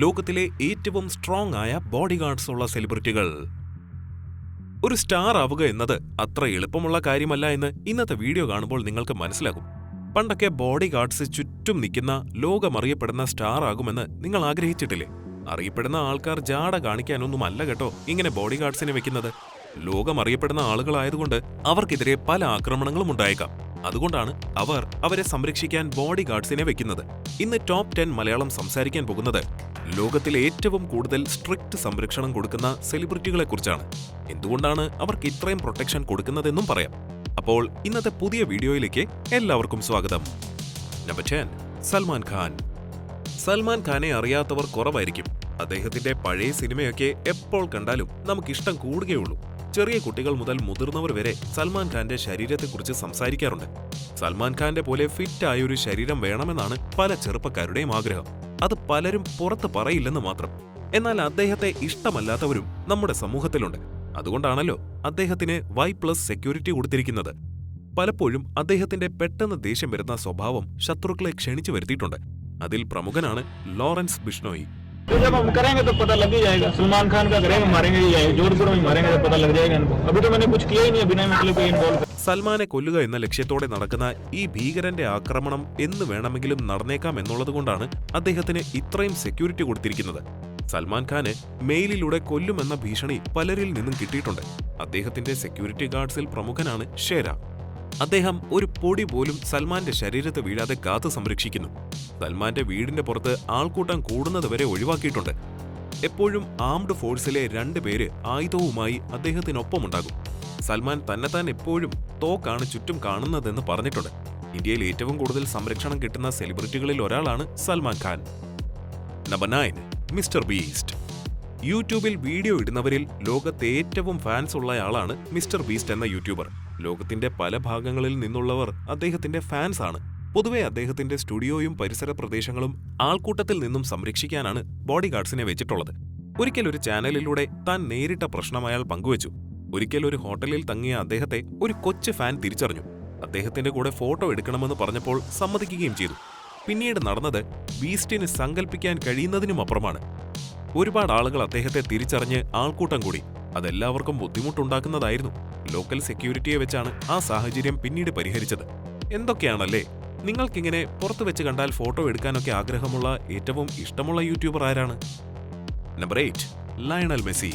ലോകത്തിലെ ഏറ്റവും സ്ട്രോങ് ആയ ബോഡി ഗാർഡ്സ് ഉള്ള സെലിബ്രിറ്റികൾ ഒരു സ്റ്റാർ ആവുക എന്നത് അത്ര എളുപ്പമുള്ള കാര്യമല്ല എന്ന് ഇന്നത്തെ വീഡിയോ കാണുമ്പോൾ നിങ്ങൾക്ക് മനസ്സിലാകും. പണ്ടൊക്കെ ബോഡി ഗാർഡ്സ് ചുറ്റും നിൽക്കുന്ന ലോകമറിയപ്പെടുന്ന സ്റ്റാർ ആകുമെന്ന് നിങ്ങൾ ആഗ്രഹിച്ചിട്ടില്ലേ? അറിയപ്പെടുന്ന ആൾക്കാർ ജാട കാണിക്കാനൊന്നുമല്ല കേട്ടോ ഇങ്ങനെ ബോഡി ഗാർഡ്സിനെ വെക്കുന്നത്. ലോകമറിയപ്പെടുന്ന ആളുകളായതുകൊണ്ട് അവർക്കെതിരെ പല ആക്രമണങ്ങളും ഉണ്ടായേക്കാം. അതുകൊണ്ടാണ് അവർ അവരെ സംരക്ഷിക്കാൻ ബോഡി ഗാർഡ്സിനെ വെക്കുന്നത്. ഇന്ന് ടോപ്പ് ടെൻ മലയാളം സംസാരിക്കാൻ പോകുന്നത് ലോകത്തിൽ ഏറ്റവും കൂടുതൽ സ്ട്രിക്റ്റ് സംരക്ഷണം കൊടുക്കുന്ന സെലിബ്രിറ്റികളെ കുറിച്ചാണ് എന്തുകൊണ്ടാണ് അവർക്ക് ഇത്രയും പ്രൊട്ടക്ഷൻ കൊടുക്കുന്നതെന്നും പറയാം. അപ്പോൾ ഇന്നത്തെ പുതിയ വീഡിയോയിലേക്ക് എല്ലാവർക്കും സ്വാഗതം. Number ten Salman Khan. Salman ഖാനെ അറിയാത്തവർ കുറവായിരിക്കും. അദ്ദേഹത്തിന്റെ പഴയ സിനിമയൊക്കെ എപ്പോൾ കണ്ടാലും നമുക്ക് ഇഷ്ടം കൂടുകയുള്ളൂ. ചെറിയ കുട്ടികൾ മുതൽ മുതിർന്നവർ വരെ സൽമാൻ ഖാന്റെ ശരീരത്തെക്കുറിച്ച് സംസാരിക്കാറുണ്ട്. സൽമാൻ ഖാന്റെ പോലെ ഫിറ്റ് ആയ ഒരു ശരീരം വേണമെന്നാണ് പല ചെറുപ്പക്കാരുടെയും ആഗ്രഹം. അത് പലരും പുറത്ത് പറയില്ലെന്ന് മാത്രം. എന്നാൽ അദ്ദേഹത്തെ ഇഷ്ടമല്ലാത്തവരും നമ്മുടെ സമൂഹത്തിലുണ്ട്. അതുകൊണ്ടാണല്ലോ അദ്ദേഹത്തിന് വൈ പ്ലസ് സെക്യൂരിറ്റി കൊടുത്തിരിക്കുന്നത്. പലപ്പോഴും അദ്ദേഹത്തിന്റെ പെട്ടെന്ന് ദേഷ്യം വരുന്ന സ്വഭാവം ശത്രുക്കളെ ക്ഷണിച്ചു വരുത്തിയിട്ടുണ്ട്. അതിൽ പ്രമുഖനാണ് ലോറൻസ് ബിഷ്ണോയി. तो जब हम करेंगे तो पता लग ही जाएगा सलमान खान का करेंगे मारेंगे ही जाएगा जोधपुर में मारेंगे तो पता लग जाएगा इनको अभी तो मैंने कुछ किया ही नहीं है बिना मतलब के इन्वॉल्व സൽമാനെ കൊല്ലുക എന്ന ലക്ഷ്യത്തോടെ നടക്കുന്ന ഈ ഭീകരന്റെ ആക്രമണം എന്ന് വേണമെങ്കിലും നടന്നേക്കാം എന്നുള്ളതുകൊണ്ടാണ് അദ്ദേഹത്തിന് ഇത്രയും സെക്യൂരിറ്റി കൊടുത്തിരിക്കുന്നത് സൽമാൻ ഖാന് മെയിലിലൂടെ കൊല്ലുമെന്ന ഭീഷണി പലരിൽ നിന്നും കിട്ടിയിട്ടുണ്ട് അദ്ദേഹത്തിന്റെ സെക്യൂരിറ്റി ഗാർഡ്സിൽ പ്രമുഖനാണ് ഷേര അദ്ദേഹം ഒരു പൊടി പോലും സൽമാന്റെ ശരീരത്ത് വീഴാതെ കാത്തു സംരക്ഷിക്കുന്നു. സൽമാന്റെ വീടിന്റെ പുറത്ത് ആൾക്കൂട്ടം കൂടുന്നത് വരെ ഒഴിവാക്കിയിട്ടുണ്ട്. എപ്പോഴും ആംഡ് ഫോഴ്സിലെ രണ്ട് പേര് ആയുധവുമായി അദ്ദേഹത്തിനൊപ്പമുണ്ടാകും. സൽമാൻ തന്നെത്താൻ എപ്പോഴും തോക്കാണ് ചുറ്റും കാണുന്നതെന്ന് പറഞ്ഞിട്ടുണ്ട്. ഇന്ത്യയിൽ ഏറ്റവും കൂടുതൽ സംരക്ഷണം കിട്ടുന്ന സെലിബ്രിറ്റികളിൽ ഒരാളാണ് Salman Khan. Number nine Mr Beast. യൂട്യൂബിൽ വീഡിയോ ഇടുന്നവരിൽ ലോകത്തെ ഏറ്റവും ഫാൻസ് ഉള്ളയാളാണ് മിസ്റ്റർ ബീസ്റ്റ് എന്ന യൂട്യൂബർ. ലോകത്തിന്റെ പല ഭാഗങ്ങളിൽ നിന്നുള്ളവർ അദ്ദേഹത്തിന്റെ ഫാൻസ് ആണ്. പൊതുവെ അദ്ദേഹത്തിന്റെ സ്റ്റുഡിയോയും പരിസര പ്രദേശങ്ങളും ആൾക്കൂട്ടത്തിൽ നിന്നും സംരക്ഷിക്കാനാണ് ബോഡി ഗാർഡ്സിനെ വെച്ചിട്ടുള്ളത്. ഒരിക്കൽ ഒരു ചാനലിലൂടെ താൻ നേരിട്ട പ്രശ്നം അയാൾ പങ്കുവച്ചു. ഒരിക്കൽ ഒരു ഹോട്ടലിൽ തങ്ങിയ അദ്ദേഹത്തെ ഒരു കൊച്ചു ഫാൻ തിരിച്ചറിഞ്ഞു. അദ്ദേഹത്തിന്റെ കൂടെ ഫോട്ടോ എടുക്കണമെന്ന് പറഞ്ഞപ്പോൾ സമ്മതിക്കുകയും ചെയ്തു. പിന്നീട് നടന്നത് ബീസ്റ്റിന് സങ്കല്പിക്കാൻ കഴിയുന്നതിനും അപ്പുറമാണ് ഒരുപാട് ആളുകൾ അദ്ദേഹത്തെ തിരിച്ചറിഞ്ഞ് ആൾക്കൂട്ടം കൂടി. അതെല്ലാവർക്കും ബുദ്ധിമുട്ടുണ്ടാക്കുന്നതായിരുന്നു. ലോക്കൽ സെക്യൂരിറ്റിയെ വെച്ചാണ് ആ സാഹചര്യം പിന്നീട് പരിഹരിച്ചത്. എന്തൊക്കെയാണല്ലേ? നിങ്ങൾക്കിങ്ങനെ പുറത്തു വെച്ച് കണ്ടാൽ ഫോട്ടോ എടുക്കാനൊക്കെ ആഗ്രഹമുള്ള ഏറ്റവും ഇഷ്ടമുള്ള യൂട്യൂബർ ആരാണ്? Number eight Lionel Messi.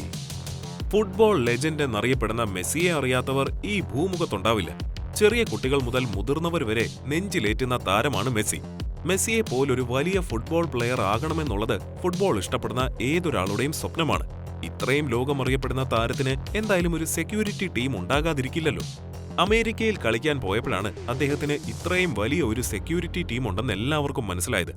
Football legend എന്നറിയപ്പെടുന്ന മെസ്സിയെ അറിയാത്തവർ ഈ ഭൂമുഖത്തുണ്ടാവില്ല. ചെറിയ കുട്ടികൾ മുതൽ മുതിർന്നവർ വരെ നെഞ്ചിലേറ്റുന്ന താരമാണ് മെസ്സി. മെസ്സിയെ പോലൊരു വലിയ ഫുട്ബോൾ പ്ലെയർ ആകണമെന്നുള്ളത് ഫുട്ബോൾ ഇഷ്ടപ്പെടുന്ന ഏതൊരാളുടെയും സ്വപ്നമാണ്. ഇത്രയും ലോകമറിയപ്പെടുന്ന താരത്തിന് എന്തായാലും ഒരു സെക്യൂരിറ്റി ടീം ഉണ്ടാകാതിരിക്കില്ലല്ലോ. അമേരിക്കയിൽ കളിക്കാൻ പോയപ്പോഴാണ് അദ്ദേഹത്തിന് ഇത്രയും വലിയ ഒരു സെക്യൂരിറ്റി ടീം ഉണ്ടെന്ന് എല്ലാവർക്കും മനസ്സിലായത്.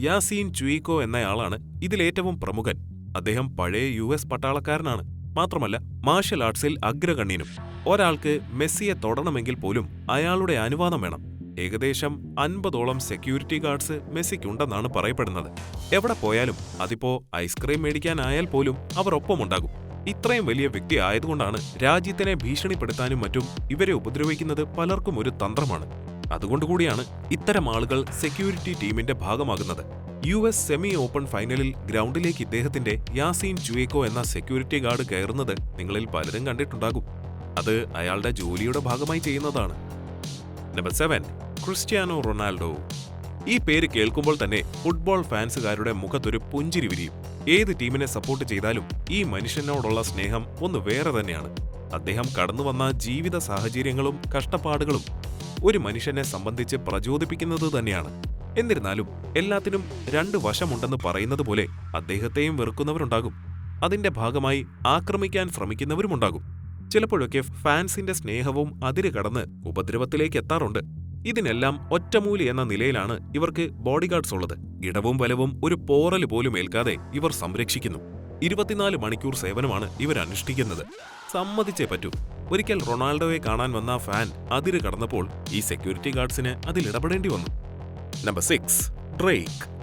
യാസീൻ ചുയിക്കോ എന്നയാളാണ് ഇതിലേറ്റവും പ്രമുഖൻ. അദ്ദേഹം പഴയ യു എസ് പട്ടാളക്കാരനാണ്. മാത്രമല്ല മാർഷൽ ആർട്സിൽ അഗ്രഗണ്യനും. ഒരാൾക്ക് മെസ്സിയെ തൊടണമെങ്കിൽ പോലും അയാളുടെ അനുവാദം വേണം. ഏകദേശം അൻപതോളം സെക്യൂരിറ്റി ഗാർഡ്സ് മെസ്സിക്കുണ്ടെന്നാണ് പറയപ്പെടുന്നത്. എവിടെ പോയാലും അതിപ്പോ ഐസ്ക്രീം മേടിക്കാനായാൽ പോലും അവർ ഒപ്പമുണ്ടാകും ഇത്രയും വലിയ വ്യക്തി ആയതുകൊണ്ടാണ് രാജ്യത്തിനെ ഭീഷണിപ്പെടുത്താനും മറ്റും ഇവരെ ഉപദ്രവിക്കുന്നത് പലർക്കും ഒരു തന്ത്രമാണ്. അതുകൊണ്ടുകൂടിയാണ് ഇത്തരം ആളുകൾ സെക്യൂരിറ്റി ടീമിന്റെ ഭാഗമാകുന്നത്. യു എസ് സെമി ഓപ്പൺ ഫൈനലിൽ ഗ്രൗണ്ടിലേക്ക് ഇദ്ദേഹത്തിന്റെ യാസീൻ ജുവേക്കോ എന്ന സെക്യൂരിറ്റി ഗാർഡ് കയറുന്നത് നിങ്ങളിൽ പലരും കണ്ടിട്ടുണ്ടാകും. അത് അയാളുടെ ജോലിയുടെ ഭാഗമായി ചെയ്യുന്നതാണ്. Number seven Cristiano Ronaldo. ഈ പേര് കേൾക്കുമ്പോൾ തന്നെ ഫുട്ബോൾ ഫാൻസുകാരുടെ മുഖത്തൊരു പുഞ്ചിരി വിരിയും. ഏത് ടീമിനെ സപ്പോർട്ട് ചെയ്താലും ഈ മനുഷ്യനോടുള്ള സ്നേഹം ഒന്ന് വേറെ തന്നെയാണ്. അദ്ദേഹം കടന്നു വന്ന ജീവിത സാഹചര്യങ്ങളും കഷ്ടപ്പാടുകളും ഒരു മനുഷ്യനെ സംബന്ധിച്ച് പ്രചോദിപ്പിക്കുന്നത് തന്നെയാണ്. എന്നിരുന്നാലും എല്ലാത്തിനും രണ്ട് വശമുണ്ടെന്ന് പറയുന്നത് പോലെ അദ്ദേഹത്തെയും വെറുക്കുന്നവരുണ്ടാകും. അതിന്റെ ഭാഗമായി ആക്രമിക്കാൻ ശ്രമിക്കുന്നവരുമുണ്ടാകും. ചിലപ്പോഴൊക്കെ ഫാൻസിന്റെ സ്നേഹവും അതിര് കടന്ന് ഉപദ്രവത്തിലേക്ക് എത്താറുണ്ട്. ഇതിനെല്ലാം ഒറ്റമൂലി എന്ന നിലയിലാണ് ഇവർക്ക് ബോഡിഗാർഡ്സ് ഉള്ളത്. ഇടവും വലവും ഒരു പോറൽ പോലും ഏൽക്കാതെ ഇവർ സംരക്ഷിക്കുന്നു. ഇരുപത്തിനാല് മണിക്കൂർ സേവനമാണ് ഇവർ അനുഷ്ഠിക്കുന്നത്. സമ്മതിച്ചേ പറ്റൂ. ഒരിക്കൽ റൊണാൾഡോയെ കാണാൻ വന്ന ഫാൻ അതിര് കടന്നപ്പോൾ ഈ സെക്യൂരിറ്റി ഗാർഡ്സിന് അതിൽ ഇടപെടേണ്ടി വന്നു. Number six Drake.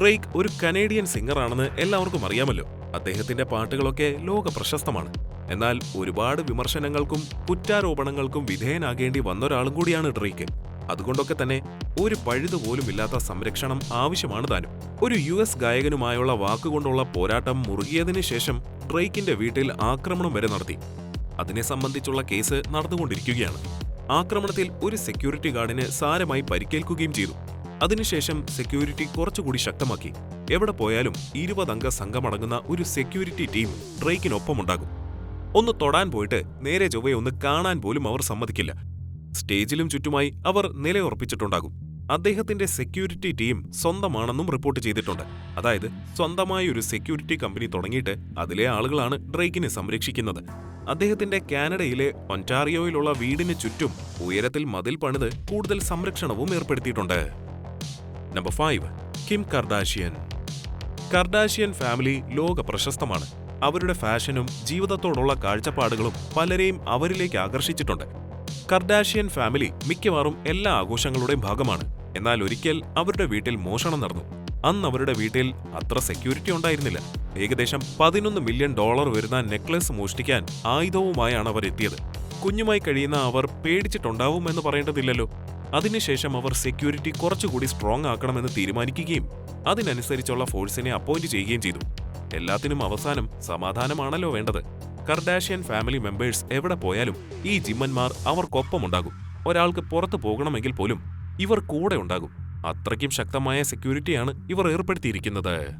ഡ്രേക്ക് ഒരു കനേഡിയൻ സിംഗറാണെന്ന് എല്ലാവർക്കും അറിയാമല്ലോ. അദ്ദേഹത്തിന്റെ പാട്ടുകളൊക്കെ ലോക പ്രശസ്തമാണ് എന്നാൽ ഒരുപാട് വിമർശനങ്ങൾക്കും കുറ്റാരോപണങ്ങൾക്കും വിധേയനാകേണ്ടി വന്നൊരാളും കൂടിയാണ് ഡ്രേക്ക്. അതുകൊണ്ടൊക്കെ തന്നെ ഒരു പഴുതുപോലുമില്ലാത്ത സംരക്ഷണം ആവശ്യമാണ് താനും. ഒരു യു എസ് ഗായകനുമായുള്ള വാക്കുകൊണ്ടുള്ള പോരാട്ടം മുറുകിയതിനു ശേഷം ഡ്രേക്കിന്റെ വീട്ടിൽ ആക്രമണം വരെ നടത്തി. അതിനെ സംബന്ധിച്ചുള്ള കേസ് നടന്നുകൊണ്ടിരിക്കുകയാണ്. ആക്രമണത്തിൽ ഒരു സെക്യൂരിറ്റി ഗാർഡിന് സാരമായി പരിക്കേൽക്കുകയും ചെയ്തു. അതിനുശേഷം സെക്യൂരിറ്റി കുറച്ചുകൂടി ശക്തമാക്കി. എവിടെ പോയാലും ഇരുപതംഗ സംഘമടങ്ങുന്ന ഒരു സെക്യൂരിറ്റി ടീം ഡ്രേക്കിനൊപ്പമുണ്ടാകും. ഒന്ന് തൊടാൻ പോയിട്ട് നേരെ ചൊവ്വയെ ഒന്ന് കാണാൻ പോലും അവർ സമ്മതിക്കില്ല. സ്റ്റേജിലും ചുറ്റുമായി അവർ നിലയുറപ്പിച്ചിട്ടുണ്ടാകും. അദ്ദേഹത്തിന്റെ സെക്യൂരിറ്റി ടീം സ്വന്തമാണെന്നും റിപ്പോർട്ട് ചെയ്തിട്ടുണ്ട്. അതായത് സ്വന്തമായ ഒരു സെക്യൂരിറ്റി കമ്പനി തുടങ്ങിയിട്ട് അതിലെ ആളുകളാണ് ഡ്രേക്കിനെ സംരക്ഷിക്കുന്നത്. അദ്ദേഹത്തിന്റെ കാനഡയിലെ ഒന്റാറിയോയിലുള്ള വീടിന് ചുറ്റും ഉയരത്തിൽ മതിൽ പണിത് കൂടുതൽ സംരക്ഷണവും ഏർപ്പെടുത്തിയിട്ടുണ്ട്. Number five. Kim Kardashian Kardashian family ലോക പ്രശസ്തമാണ്. അവരുടെ ഫാഷനും ജീവിതത്തോടുള്ള കാഴ്ചപ്പാടുകളും പലരെയും അവരിലേക്ക് ആകർഷിച്ചിട്ടുണ്ട്. കർഡാഷിയൻ ഫാമിലി മിക്കവാറും എല്ലാ ആഘോഷങ്ങളുടെയും ഭാഗമാണ്. എന്നാൽ ഒരിക്കൽ അവരുടെ വീട്ടിൽ മോഷണം നടന്നു. അന്ന് അവരുടെ വീട്ടിൽ അത്ര സെക്യൂരിറ്റി ഉണ്ടായിരുന്നില്ല. ഏകദേശം പതിനൊന്ന് മില്യൺ ഡോളർ വരുന്ന നെക്ലസ് മോഷ്ടിക്കാൻ ആയുധവുമായാണ് അവർ എത്തിയത്. കുഞ്ഞുമായി കഴിയുന്ന അവർ പേടിച്ചിട്ടുണ്ടാവുമെന്ന് പറയേണ്ടതില്ലല്ലോ. അതിനുശേഷം അവർ സെക്യൂരിറ്റി കുറച്ചുകൂടി സ്ട്രോങ് ആക്കണമെന്ന് തീരുമാനിക്കുകയും അതിനനുസരിച്ചുള്ള ഫോഴ്സിനെ അപ്പോയിന്റ് ചെയ്യുകയും ചെയ്തു. എല്ലാത്തിനും അവസാനം സമാധാനമാണല്ലോ വേണ്ടത്. കർഡാഷ്യൻ ഫാമിലി മെമ്പേഴ്സ് എവിടെ പോയാലും ഈ ജിമ്മന്മാർ അവർക്കൊപ്പമുണ്ടാകും. ഒരാൾക്ക് പുറത്തു പോകണമെങ്കിൽ പോലും ഇവർ കൂടെ ഉണ്ടാകും. അത്രയ്ക്കും ശക്തമായ സെക്യൂരിറ്റിയാണ് ഇവർ ഏർപ്പെടുത്തിയിരിക്കുന്നത്.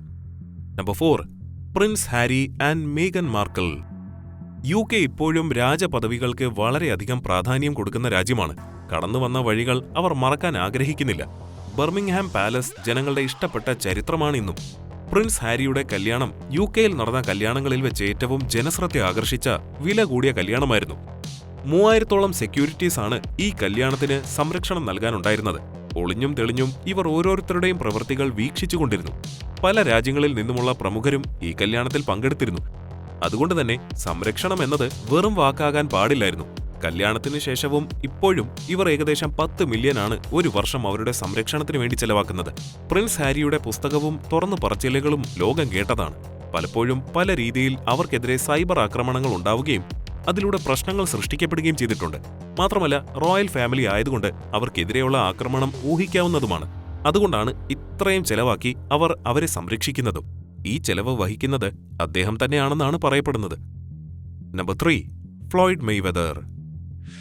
Number four Prince Harry and Megan Markle U K ഇപ്പോഴും രാജപദവികൾക്ക് വളരെയധികം പ്രാധാന്യം കൊടുക്കുന്ന രാജ്യമാണ്. കടന്നു വന്ന വഴികൾ അവർ മറക്കാൻ ആഗ്രഹിക്കുന്നില്ല. ബർമിംഗ്ഹാം പാലസ് ജനങ്ങളുടെ ഇഷ്ടപ്പെട്ട ചരിത്രമാണ് ഇന്നും. പ്രിൻസ് ഹാരിയുടെ കല്യാണം യു കെയിൽ നടന്ന കല്യാണങ്ങളിൽ വെച്ച് ഏറ്റവും ജനശ്രദ്ധ ആകർഷിച്ച വില കൂടിയ കല്യാണമായിരുന്നു. മൂവായിരത്തോളം സെക്യൂരിറ്റീസ് ആണ് ഈ കല്യാണത്തിന് സംരക്ഷണം നൽകാനുണ്ടായിരുന്നത്. ഒളിഞ്ഞും തെളിഞ്ഞും ഇവർ ഓരോരുത്തരുടെയും പ്രവൃത്തികൾ വീക്ഷിച്ചുകൊണ്ടിരുന്നു. പല രാജ്യങ്ങളിൽ നിന്നുമുള്ള പ്രമുഖരും ഈ കല്യാണത്തിൽ പങ്കെടുത്തിരുന്നു. അതുകൊണ്ട് തന്നെ സംരക്ഷണം എന്നത് വെറും വാക്കാകാൻ പാടില്ലായിരുന്നു. കല്യാണത്തിന് ശേഷവും ഇപ്പോഴും ഇവർ ഏകദേശം പത്ത് മില്യനാണ് ഒരു വർഷം അവരുടെ സംരക്ഷണത്തിന് വേണ്ടി ചെലവാക്കുന്നത്. പ്രിൻസ് ഹാരിയുടെ പുസ്തകവും തുറന്നു പറച്ചിലുകളും ലോകം കേട്ടതാണ്. പലപ്പോഴും പല രീതിയിൽ അവർക്കെതിരെ സൈബർ ആക്രമണങ്ങൾ ഉണ്ടാവുകയും അതിലൂടെ പ്രശ്നങ്ങൾ സൃഷ്ടിക്കപ്പെടുകയും ചെയ്തിട്ടുണ്ട്. മാത്രമല്ല റോയൽ ഫാമിലി ആയതുകൊണ്ട് അവർക്കെതിരെയുള്ള ആക്രമണം ഊഹിക്കാവുന്നതുമാണ്. അതുകൊണ്ടാണ് ഇത്രയും ചെലവാക്കി അവർ അവരെ സംരക്ഷിക്കുന്നതും. ഈ ചെലവ് വഹിക്കുന്നത് അദ്ദേഹം തന്നെയാണെന്നാണ് പറയപ്പെടുന്നത്. നമ്പർ ത്രീ ഫ്ലോയിഡ് മെയ്വെദർ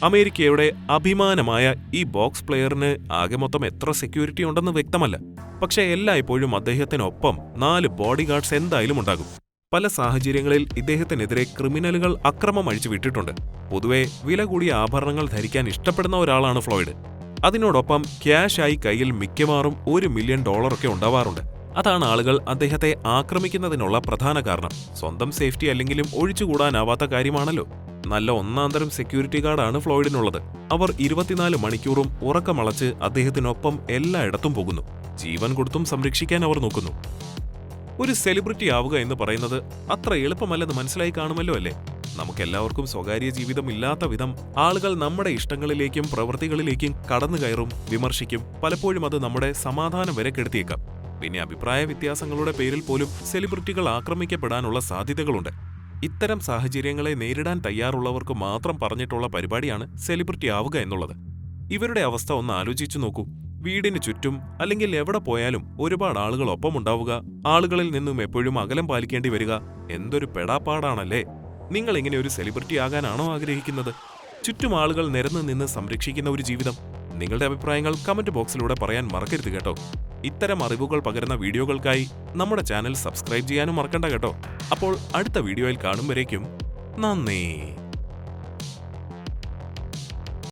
അമേരിക്കയുടെ അഭിമാനമായ ഈ ബോക്സ് പ്ലെയറിന് ആകെ മൊത്തം എത്ര സെക്യൂരിറ്റി ഉണ്ടെന്ന് വ്യക്തമല്ല. പക്ഷേ എല്ലായ്പ്പോഴും അദ്ദേഹത്തിനൊപ്പം നാല് ബോഡി ഗാർഡ്സ് എന്തായാലും ഉണ്ടാകും. പല സാഹചര്യങ്ങളിൽ ഇദ്ദേഹത്തിനെതിരെ ക്രിമിനലുകൾ അക്രമം അഴിച്ചു വിട്ടിട്ടുണ്ട്. പൊതുവെ വില കൂടിയ ആഭരണങ്ങൾ ധരിക്കാൻ ഇഷ്ടപ്പെടുന്ന ഒരാളാണ് ഫ്ലോയിഡ്. അതിനോടൊപ്പം ക്യാഷായി കയ്യിൽ മിക്കവാറും ഒരു മില്യൺ ഡോളറൊക്കെ ഉണ്ടാവാറുണ്ട്. അതാണ് ആളുകൾ അദ്ദേഹത്തെ ആക്രമിക്കുന്നതിനുള്ള പ്രധാന കാരണം. സ്വന്തം സേഫ്റ്റി അല്ലെങ്കിലും ഒഴിച്ചുകൂടാനാവാത്ത കാര്യമാണല്ലോ. നല്ല ഒന്നാന്തരം സെക്യൂരിറ്റി ഗാർഡാണ് ഫ്ലോയിഡിനുള്ളത്. അവർ ഇരുപത്തിനാല് മണിക്കൂറും ഉറക്കമളച്ച് അദ്ദേഹത്തിനൊപ്പം എല്ലായിടത്തും പോകുന്നു. ജീവൻ കൊടുത്തും സംരക്ഷിക്കാൻ അവർ നോക്കുന്നു. ഒരു സെലിബ്രിറ്റി ആവുക എന്ന് പറയുന്നത് അത്ര എളുപ്പമല്ലെന്ന് മനസ്സിലായി കാണുമല്ലോ അല്ലേ? നമുക്കെല്ലാവർക്കും സ്വകാര്യ ജീവിതം ഇല്ലാത്ത വിധം ആളുകൾ നമ്മുടെ ഇഷ്ടങ്ങളിലേക്കും പ്രവൃത്തികളിലേക്കും കടന്നു കയറും വിമർശിക്കും. പലപ്പോഴും അത് നമ്മുടെ സമാധാനം വരെ കെടുത്തിയേക്കാം. പിന്നെ അഭിപ്രായ വ്യത്യാസങ്ങളുടെ പേരിൽ പോലും സെലിബ്രിറ്റികൾ ആക്രമിക്കപ്പെടാനുള്ള സാധ്യതകളുണ്ട്. ഇത്തരം സാഹചര്യങ്ങളെ നേരിടാൻ തയ്യാറുള്ളവർക്ക് മാത്രം പറഞ്ഞിട്ടുള്ള പരിപാടിയാണ് സെലിബ്രിറ്റി ആവുക എന്നുള്ളത്. ഇവരുടെ അവസ്ഥ ഒന്ന് ആലോചിച്ചു നോക്കൂ. വീടിന് ചുറ്റും അല്ലെങ്കിൽ എവിടെ പോയാലും ഒരുപാട് ആളുകൾ ഒപ്പമുണ്ടാവുക ആളുകളിൽ നിന്നും എപ്പോഴും അകലം പാലിക്കേണ്ടി വരിക എന്തൊരു പെടാപ്പാടാണല്ലേ? നിങ്ങൾ ഇങ്ങനെ ഒരു സെലിബ്രിറ്റി ആകാനാണോ ആഗ്രഹിക്കുന്നത്? ചുറ്റും ആളുകൾ നിരന്നു നിന്ന് സംരക്ഷിക്കുന്ന ഒരു ജീവിതം. നിങ്ങളുടെ അഭിപ്രായങ്ങൾ കമന്റ് ബോക്സിലൂടെ പറയാൻ മറക്കരുത് കേട്ടോ. ഇത്തരം അറിവുകൾ പകരുന്ന വീഡിയോകൾക്കായി നമ്മുടെ ചാനൽ സബ്സ്ക്രൈബ് ചെയ്യാനും മറക്കണ്ട കേട്ടോ. അപ്പോൾ അടുത്ത വീഡിയോയിൽ കാണും വരേക്കും. നന്ദി.